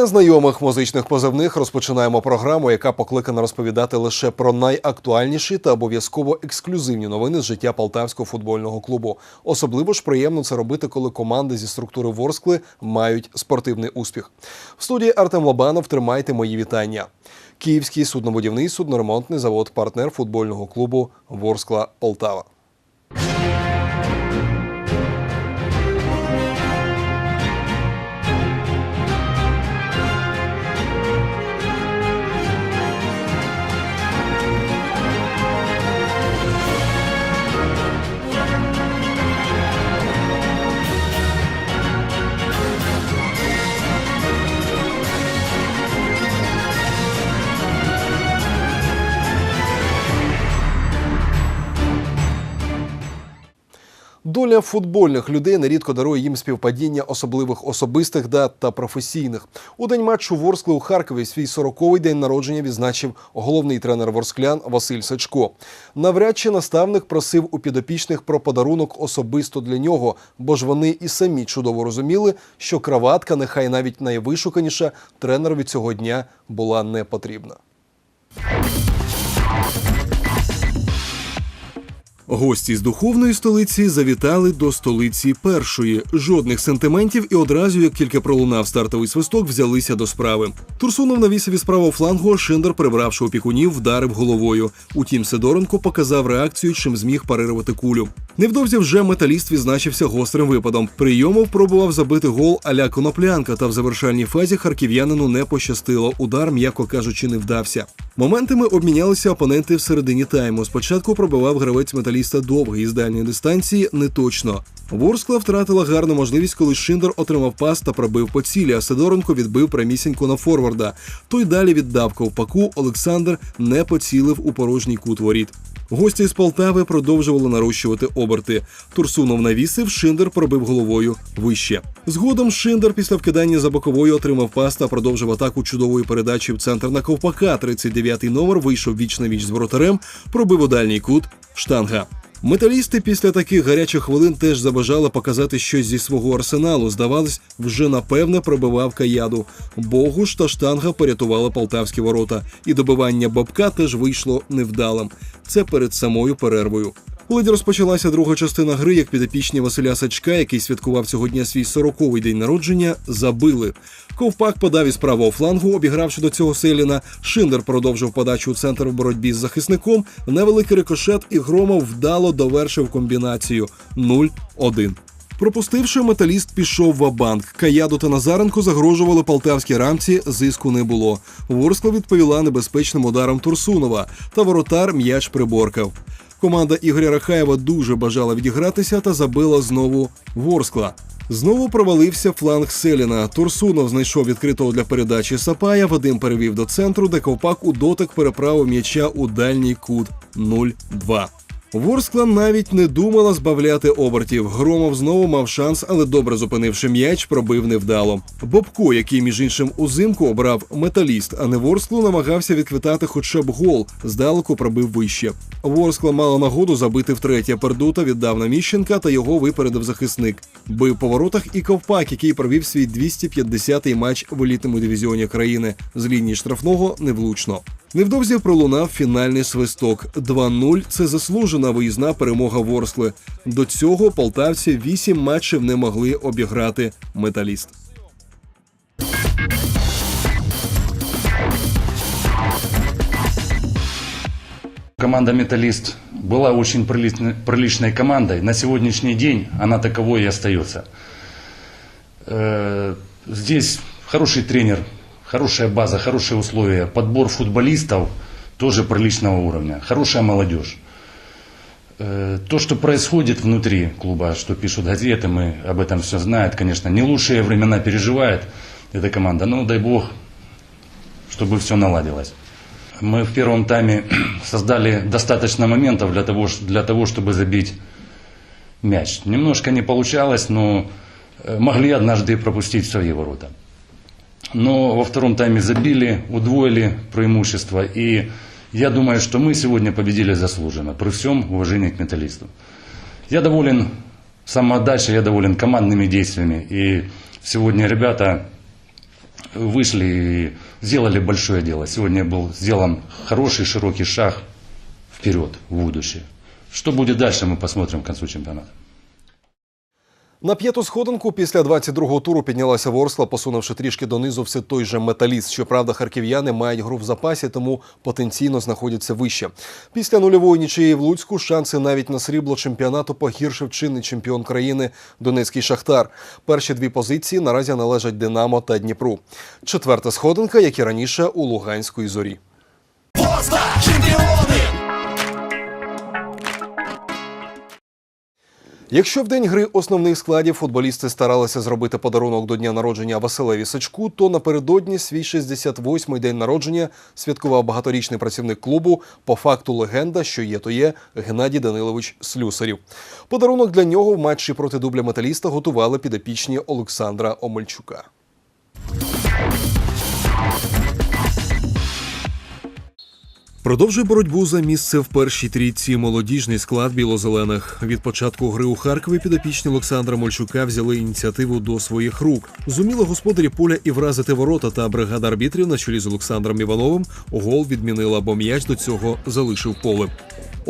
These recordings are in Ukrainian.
Після знайомих музичних позивних розпочинаємо програму, яка покликана розповідати лише про найактуальніші та обов'язково ексклюзивні новини з життя Полтавського футбольного клубу. Особливо ж приємно це робити, коли команди зі структури Ворскли мають спортивний успіх. В студії Артем Лобанов тримайте мої вітання. Київський суднобудівний судноремонтний завод, партнер футбольного клубу Ворскла Полтава. Доля футбольних людей нерідко дарує їм співпадіння особливих особистих дат та професійних. У день матчу Ворскли у Харкові свій 40-й день народження відзначив головний тренер ворсклян Василь Сачко. Навряд чи наставник просив у підопічних про подарунок особисто для нього, бо ж вони і самі чудово розуміли, що краватка, нехай навіть найвишуканіша, тренерові цього дня була не потрібна. Гості з духовної столиці завітали до столиці першої. Жодних сентиментів, і одразу, як тільки пролунав стартовий свисток, взялися до справи. Турсунов навісив із правого флангу, а Шиндер, прибравши опікунів, вдарив головою. Утім, Сидоренко показав реакцію, чим зміг парирувати кулю. Невдовзі вже металіст відзначився гострим випадом. Прийомов пробував забити гол аля коноплянка, та в завершальній фазі харків'янину не пощастило. Удар, м'яко кажучи, не вдався. Моментами обмінялися опоненти в середині тайму. Спочатку пробивав гравець металіста довгий з дальньої дистанції неточно. Ворскла втратила гарну можливість, коли Шиндер отримав пас та пробив по цілі, а Сидоренко відбив прямісінько на форварда. Той далі віддав ковпаку. Олександр не поцілив у порожній кут воріт. Гості з Полтави продовжували нарощувати оберти. Турсунов навісив, Шиндер пробив головою вище. Згодом Шиндер після вкидання за боковою отримав пас та продовжив атаку чудової передачі в центр на ковпака. 39-й номер вийшов віч на віч з воротарем, пробив у дальній кут штанга. Металісти після таких гарячих хвилин теж забажали показати щось зі свого арсеналу. Здавалось, вже напевне пробивав каяду. Богу ж та штанга порятували полтавські ворота, і добивання бабка теж вийшло невдалим. Це перед самою перервою. Ледь розпочалася друга частина гри, як підопічні Василя Сачка, який святкував цього дня свій 40-й день народження, забили. Ковпак подав із правого флангу, обігравши до цього Селіна. Шиндер продовжив подачу у центр в боротьбі з захисником. Невеликий рикошет і Громов вдало довершив комбінацію 0-1. Пропустивши, металіст пішов в банк Каяду та Назаренко загрожували полтавській рамці. Зиску не було. Ворскла відповіла небезпечним ударом Турсунова, та воротар м'яч приборкав. Команда Ігоря Рахаєва дуже бажала відігратися та забила знову Ворскла. Знову провалився фланг Селіна. Турсунов знайшов відкритого для передачі Сапая. Вадим перевів до центру, де ковпак у дотик переправив м'яча у дальній кут 0-2. Ворскла навіть не думала збавляти обертів. Громов знову мав шанс, але добре зупинивши м'яч, пробив невдало. Бобко, який між іншим узимку обрав металіст, а не Ворсклу, намагався відквитати хоча б гол. Здалеку пробив вище. Ворскла мала нагоду забити втретє. Пердута віддав на Міщенка та його випередив захисник. Бив по воротах і ковпак, який провів свій 250-й матч в елітному дивізіоні країни. З лінії штрафного невлучно. Невдовзі пролунав фінальний свисток. 2-0 – це заслужена виїзна перемога Ворскли. До цього полтавці вісім матчів не могли обіграти металіст. Команда «Металлист» была очень приличной, командой. На сегодняшний день она таковой и остается. Э, Здесь хороший тренер, хорошая база, хорошие условия. Подбор футболистов тоже приличного уровня. Хорошая молодежь. Э, То, что происходит внутри клуба, что пишут газеты, мы об этом все знают, конечно. Не лучшие времена переживает эта команда, но дай бог, чтобы все наладилось. Мы в первом тайме создали достаточно моментов для того, для того чтобы забить мяч. Немножко не получалось, но э, могли однажды пропустить в свои ворота. Но во втором тайме забили, удвоили преимущество. И я думаю, что мы сегодня победили заслуженно, при всем уважении к металлисту. Я доволен самоотдачей, я доволен командными действиями. И сегодня ребята вышли и сделали большое дело. Сегодня был сделан хороший, широкий шаг вперед, в будущее. Что будет дальше, мы посмотрим к концу чемпионата. На п'яту сходинку після 22-го туру піднялася Ворскла, посунувши трішки донизу все той же металіст. Щоправда, харків'яни мають гру в запасі, тому потенційно знаходяться вище. Після нульової нічиєї в Луцьку шанси навіть на срібло чемпіонату погіршив чинний чемпіон країни Донецький Шахтар. Перші дві позиції наразі належать Динамо та Дніпру. Четверта сходинка, як і раніше, у Луганської зорі. Якщо в день гри основних складів футболісти старалися зробити подарунок до дня народження Василеві Сачку, то напередодні свій 68-й день народження святкував багаторічний працівник клубу, по факту легенда, що є, то є Геннадій Данилович Слюсарів. Подарунок для нього в матчі проти дубля металіста готували підопічні Олександра Омельчука. Продовжує боротьбу за місце в першій трійці молодіжний склад білозелених. Від початку гри у Харкові підопічні Олександра Мольчука взяли ініціативу до своїх рук. Зуміли господарі поля і вразити ворота та бригада арбітрів на чолі з Олександром Івановим гол відмінила, бо м'яч до цього залишив поле.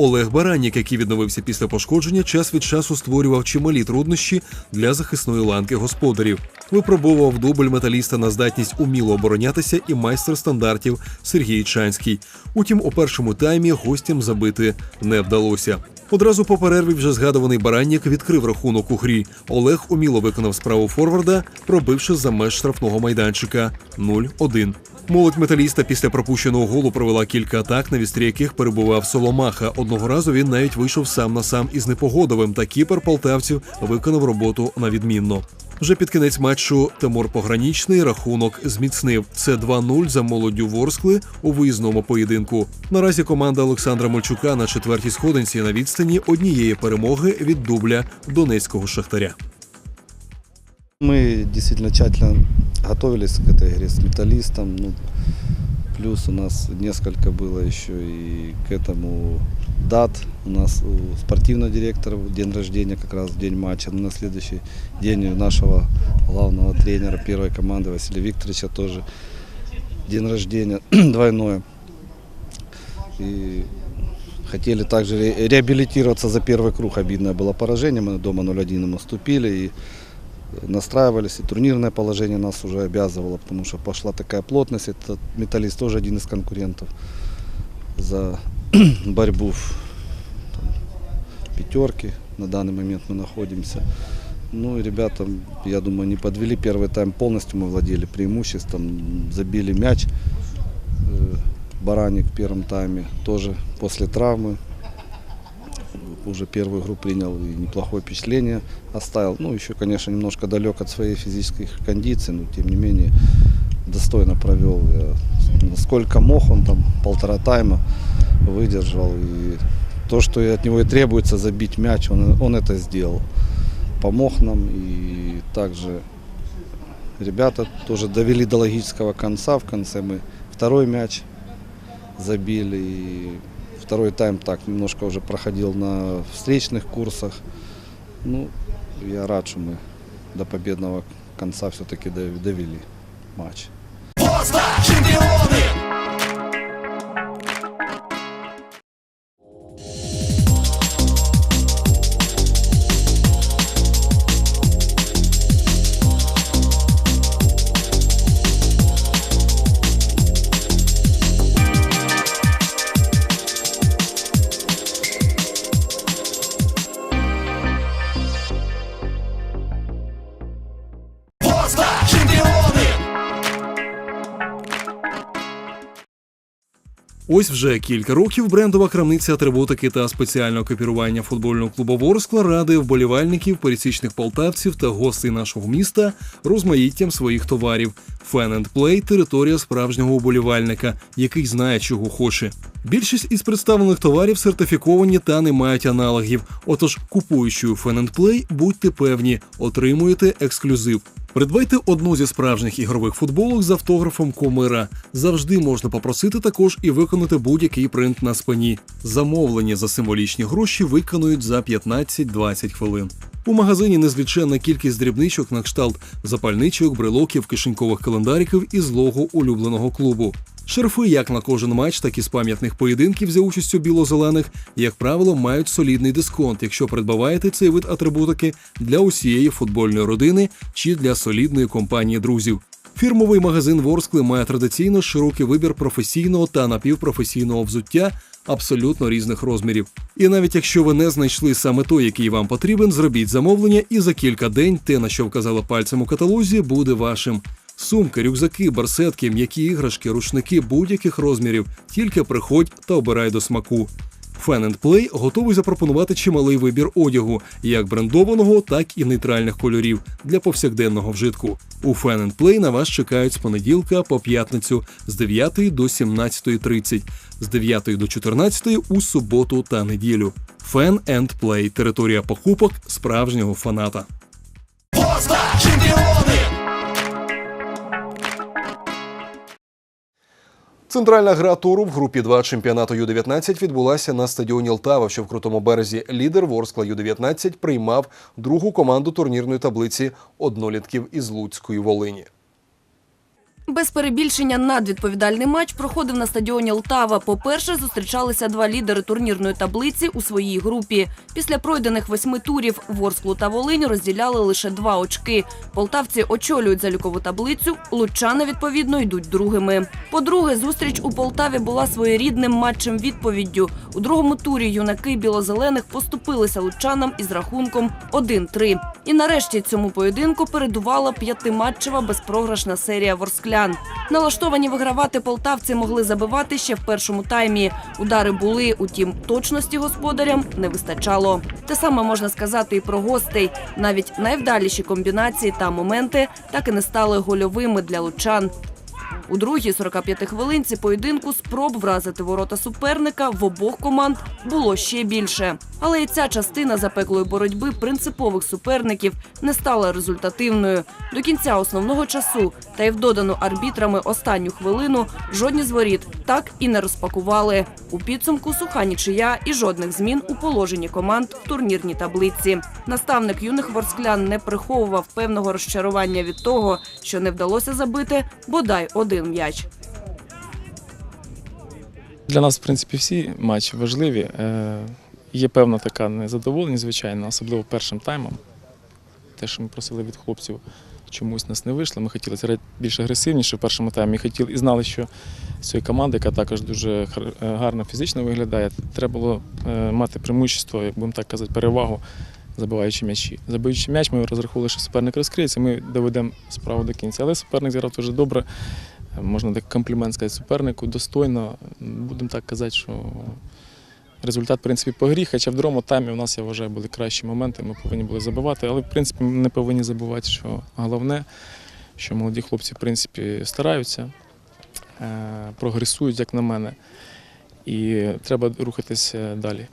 Олег Баранік, який відновився після пошкодження, час від часу створював чималі труднощі для захисної ланки господарів. Випробовував дубль металіста на здатність уміло оборонятися і майстер стандартів Сергій Чанський. Утім, у першому таймі гостям забити не вдалося. Одразу по перерві вже згадуваний Бараннік відкрив рахунок у грі. Олег уміло виконав справу форварда, пробивши за меж штрафного майданчика 0-1. Молодь металіста після пропущеного голу провела кілька атак, на вістрі яких перебував Соломаха. Одного разу він навіть вийшов сам на сам із непогодовим, та кіпер полтавців виконав роботу на відмінно. Вже під кінець матчу Тимур Погранічний рахунок зміцнив. Це 2-0 за молоддю Ворскли у виїзному поєдинку. Наразі команда Олександра Мольчука на четвертій сходинці на відстані однієї перемоги від дубля донецького шахтаря. Мы действительно тщательно готовились к этой игре с металлистом. Ну, плюс у нас несколько было еще и к этому дат. У нас у спортивного директора день рождения, как раз день матча. На следующий день у нашего главного тренера первой команды Василия Викторовича тоже день рождения двойное. И хотели также ре- реабилитироваться за первый круг. Обидное было поражение. Мы дома 0-1 им уступили. И настраивались, и турнирное положение нас уже обязывало, потому что пошла такая плотность. Этот металлист тоже один из конкурентов за борьбу в там, пятерке. На данный момент мы находимся. Ну и ребята, я думаю, не подвели первый тайм полностью, мы владели преимуществом, забили мяч. Э, Бараник в первом тайме тоже после травмы уже первую игру принял и неплохое впечатление оставил. Ну, еще, конечно, немножко далек от своей физической кондиции, но тем не менее достойно провел. Я- Насколько мог, он там полтора тайма выдержал. И то, что от него и требуется забить мяч, он, он это сделал. Помог нам и также ребята тоже довели до логического конца. В конце мы второй мяч забили. И второй тайм так немножко уже проходил на встречных курсах. Ну, я рад, что мы до победного конца все-таки довели матч. Ось вже кілька років брендова крамниця атрибутики та спеціального копірування футбольного клубу Ворскла радує вболівальників, пересічних полтавців та гостей нашого міста розмаїттям своїх товарів. Fan and Play – територія справжнього вболівальника, який знає, чого хоче. Більшість із представлених товарів сертифіковані та не мають аналогів. Отож, купуючи Fan and Play, будьте певні, отримуєте ексклюзив. Придбайте одну зі справжніх ігрових футболок з автографом Комира. Завжди можна попросити також і виконати будь-який принт на спині. Замовлення за символічні гроші виконують за 15-20 хвилин. У магазині незліченна кількість дрібничок на кшталт запальничок, брелоків, кишенькових календариків і злого улюбленого клубу. Шерфи як на кожен матч, так і з пам'ятних поєдинків за участю біло-зелених, як правило, мають солідний дисконт, якщо придбаваєте цей вид атрибутики для усієї футбольної родини чи для солідної компанії друзів. Фірмовий магазин Ворскли має традиційно широкий вибір професійного та напівпрофесійного взуття абсолютно різних розмірів. І навіть якщо ви не знайшли саме той, який вам потрібен, зробіть замовлення, і за кілька день те, на що вказали пальцем у каталозі, буде вашим. Сумки, рюкзаки, барсетки, м'які іграшки, рушники будь-яких розмірів. Тільки приходь та обирай до смаку. Fan Play готовий запропонувати чималий вибір одягу, як брендованого, так і нейтральних кольорів для повсякденного вжитку. У Fan Play на вас чекають з понеділка по п'ятницю з 9 до 17.30, з 9 до 14 у суботу та неділю. Fan Play – територія покупок справжнього фаната. Центральна гра туру в групі 2 чемпіонату Ю-19 відбулася на стадіоні Лтава, що в крутому березі лідер Ворскла Ю-19 приймав другу команду турнірної таблиці однолітків із Луцької Волині. Без перебільшення надвідповідальний матч проходив на стадіоні Лтава. По-перше, зустрічалися два лідери турнірної таблиці у своїй групі. Після пройдених восьми турів Ворсклу та Волинь розділяли лише два очки. Полтавці очолюють залікову таблицю, лучани, відповідно, йдуть другими. По-друге, зустріч у Полтаві була своєрідним матчем відповіддю. У другому турі юнаки білозелених поступилися лучанам із рахунком 1-3. І нарешті цьому поєдинку передувала п'ятиматчева безпрограшна серія ворсклян. Налаштовані вигравати полтавці могли забивати ще в першому таймі. Удари були, утім, точності господарям не вистачало. Те саме можна сказати і про гостей. Навіть найвдаліші комбінації та моменти так і не стали гольовими для лучан. У другій 45 хвилинці поєдинку спроб вразити ворота суперника в обох команд було ще більше. Але і ця частина запеклої боротьби принципових суперників не стала результативною. До кінця основного часу та й в додану арбітрами останню хвилину жодні з воріт так і не розпакували. У підсумку суха нічия і жодних змін у положенні команд в турнірній таблиці. Наставник юних ворсклян не приховував певного розчарування від того, що не вдалося забити бодай один м'яч. Для нас, в принципі, всі матчі важливі. Е, Є певна така незадоволеність, звичайно, особливо першим таймом. Те, що ми просили від хлопців, чомусь нас не вийшло. Ми хотіли більш агресивніше в першому таймі. Хотіли і знали, що з цієї команди, яка також дуже е, гарно фізично виглядає, треба було е, мати преимущество, як будемо так казати, перевагу, забиваючи м'ячі. Забиваючи м'яч, ми розраховували, що суперник розкриється, ми доведемо справу до кінця. Але суперник зіграв дуже добре. Можна так комплімент сказати супернику, достойно. Будемо так казати, що результат, в принципі, по грі, хоча в другому таймі у нас, я вважаю, були кращі моменти, ми повинні були забивати, але, в принципі, ми не повинні забувати, що головне, що молоді хлопці, в принципі, стараються, е, прогресують, як на мене, і треба рухатися далі.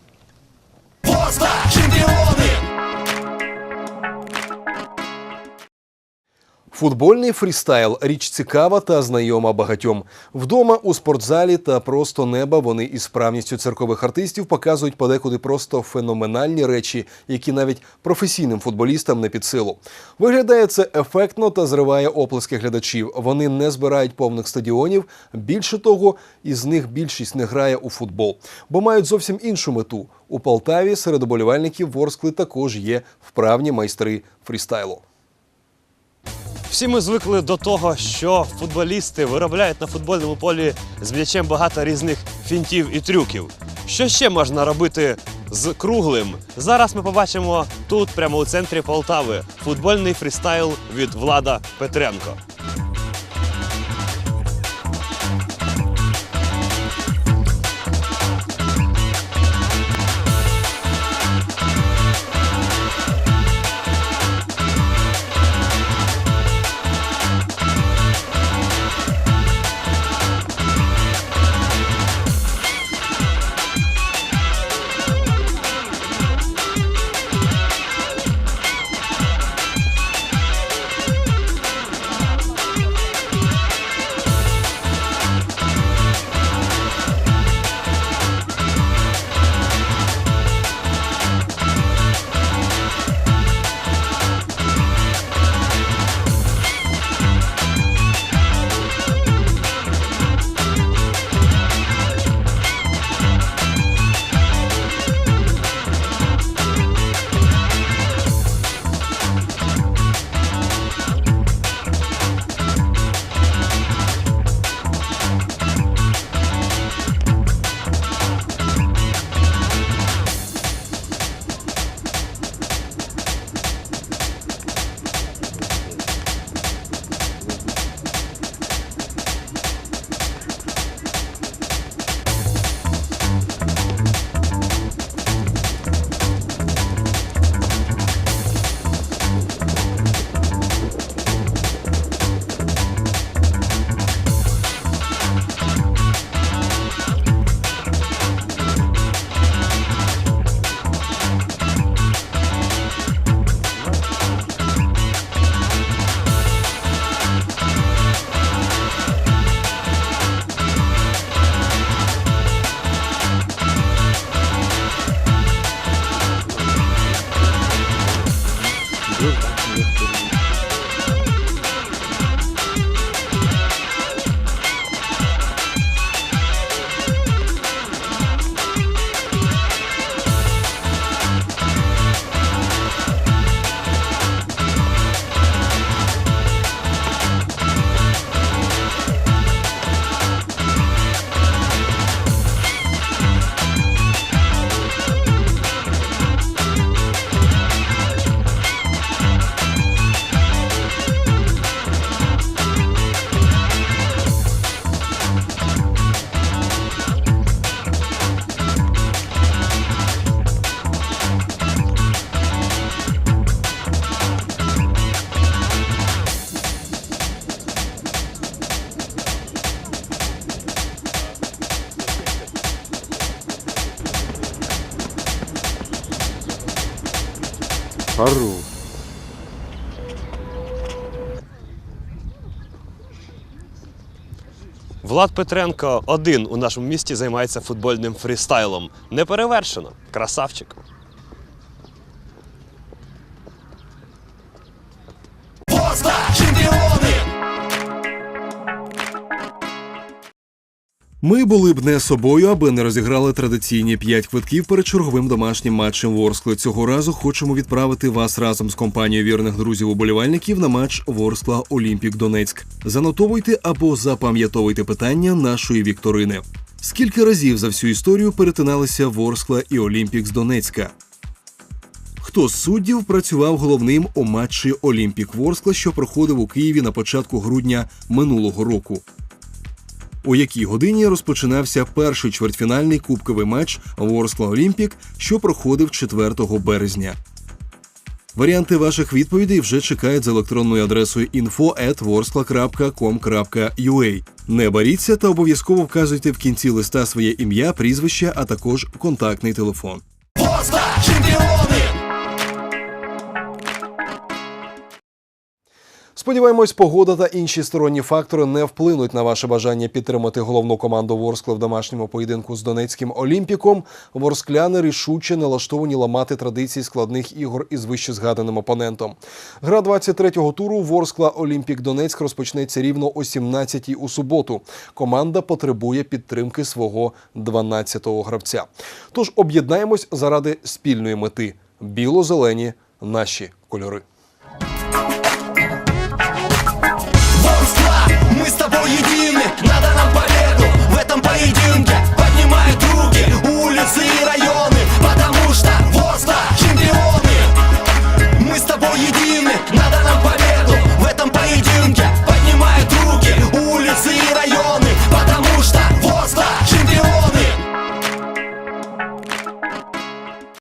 Футбольний фрістайл річ цікава та знайома багатьом. Вдома у спортзалі та просто неба вони із справністю циркових артистів показують подекуди просто феноменальні речі, які навіть професійним футболістам не під силу. Виглядає це ефектно та зриває оплески глядачів. Вони не збирають повних стадіонів. Більше того, із них більшість не грає у футбол, бо мають зовсім іншу мету. У Полтаві серед оболівальників Ворскли також є вправні майстри фрістайлу. Всі ми звикли до того, що футболісти виробляють на футбольному полі з м'ячем багато різних фінтів і трюків. Що ще можна робити з круглим? Зараз ми побачимо тут, прямо у центрі Полтави, футбольний фрістайл від Влада Петренко. Влад Петренко один у нашому місті займається футбольним фрістайлом. Неперевершено. Красавчик. Ми були б не собою, аби не розіграли традиційні п'ять квитків перед черговим домашнім матчем Ворскли. Цього разу хочемо відправити вас разом з компанією вірних друзів уболівальників на матч Ворскла Олімпік Донецьк. Занотовуйте або запам'ятовуйте питання нашої вікторини. Скільки разів за всю історію перетиналися Ворскла і Олімпік з Донецька? Хто з суддів працював головним у матчі Олімпік Ворскла, що проходив у Києві на початку грудня минулого року? У якій годині розпочинався перший чвертьфінальний кубковий матч Ворскла Олімпік, що проходив 4 березня. Варіанти ваших відповідей вже чекають за електронною адресою info.vorskla.com.ua. Не боріться та обов'язково вказуйте в кінці листа своє ім'я, прізвище, а також контактний телефон. Сподіваємось, погода та інші сторонні фактори не вплинуть на ваше бажання підтримати головну команду Ворскли в домашньому поєдинку з Донецьким Олімпіком. Ворскляни рішуче налаштовані ламати традиції складних ігор із вище згаданим опонентом. Гра 23-го туру Ворскла Олімпік Донецьк розпочнеться рівно о 17-й у суботу. Команда потребує підтримки свого 12-го гравця. Тож об'єднаємось заради спільної мети біло-зелені наші кольори.